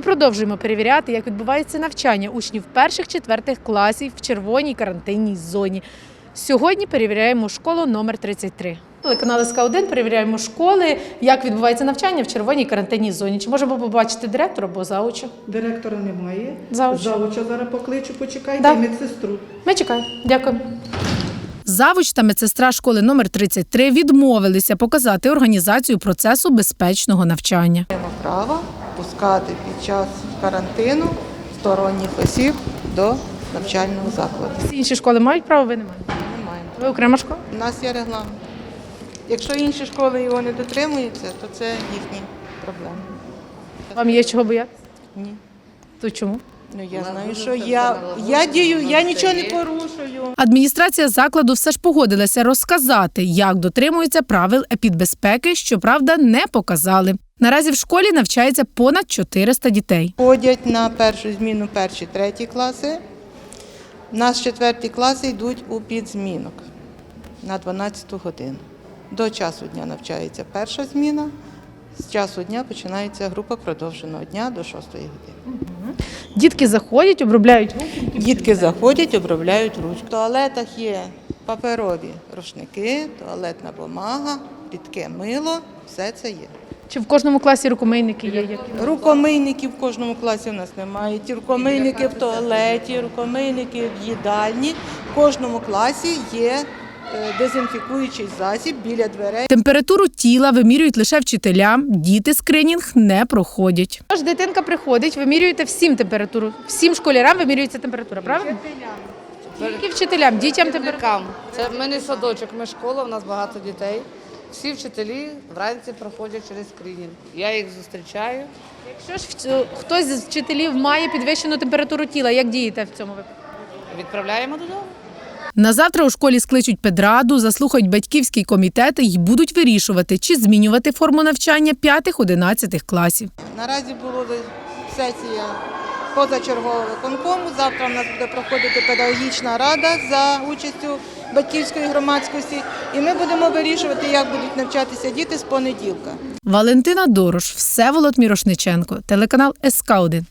Ми продовжуємо перевіряти, як відбувається навчання учнів перших-четвертих класів в червоній карантинній зоні. Сьогодні перевіряємо школу номер 33. Телеканал СК1 перевіряємо школи, як відбувається навчання в червоній карантинній зоні. Чи можемо побачити директора або заучу? Директора немає. Завуч. Завуча зараз покличу, почекайте, Да. і медсестру. Ми чекаємо. Дякую. Завуч та медсестра школи номер 33 відмовилися показати організацію процесу безпечного навчання. Маємо право пускати під час карантину сторонніх осіб до навчального закладу. Всі інші школи мають право, ви не маєте. Не маємо. Ви окрема школа? У нас є регламент. Якщо інші школи його не дотримуються, то це їхні проблеми. Вам є чого боятися? Ні. То чому? Ну я знаю, що я, я дію, я нічого не порушую. Адміністрація закладу все ж погодилася розказати, як дотримуються правил епідбезпеки, щоправда, не показали. Наразі в школі навчається понад 400 дітей. Ходять на першу зміну перші, треті класи. У нас четверті класи йдуть у підзмінок на 12 годину. До часу дня навчається перша зміна. З часу дня починається група продовженого дня до 6 години. Дітки заходять, обробляють руки. Дітки заходять, обробляють ручку. В туалетах є паперові рушники, туалетна бумага, рідке мило, все це є. Чи в кожному класі рукомийники є? Які? Рукомийників в кожному класі у нас немає. Ті рукомийники в туалеті, рукомийники в їдальні. В кожному класі є е, дезінфікуючий засіб біля дверей. Температуру тіла вимірюють лише вчителям, діти скринінг не проходять. Тож дитинка приходить, вимірюєте всім температуру. Всім школярам вимірюється температура, правильно? Тільки вчителям, дітям температура. Це в мене садочок, ми школа, у нас багато дітей. Всі вчителі вранці проходять через скринінг. Я їх зустрічаю. Якщо ж хтось з вчителів має підвищену температуру тіла, як дієте в цьому випадку? Відправляємо додому. На завтра у школі скличуть педраду, заслухають батьківський комітет і будуть вирішувати, чи змінювати форму навчання 5-11 класів. Наразі була сесія позачергового виконкому. Завтра в нас буде проходити педагогічна рада за участю батьківської громадськості. І ми будемо вирішувати, як будуть навчатися діти з понеділка. Валентина Дорош, Всеволод Мірошниченко, телеканал СК 1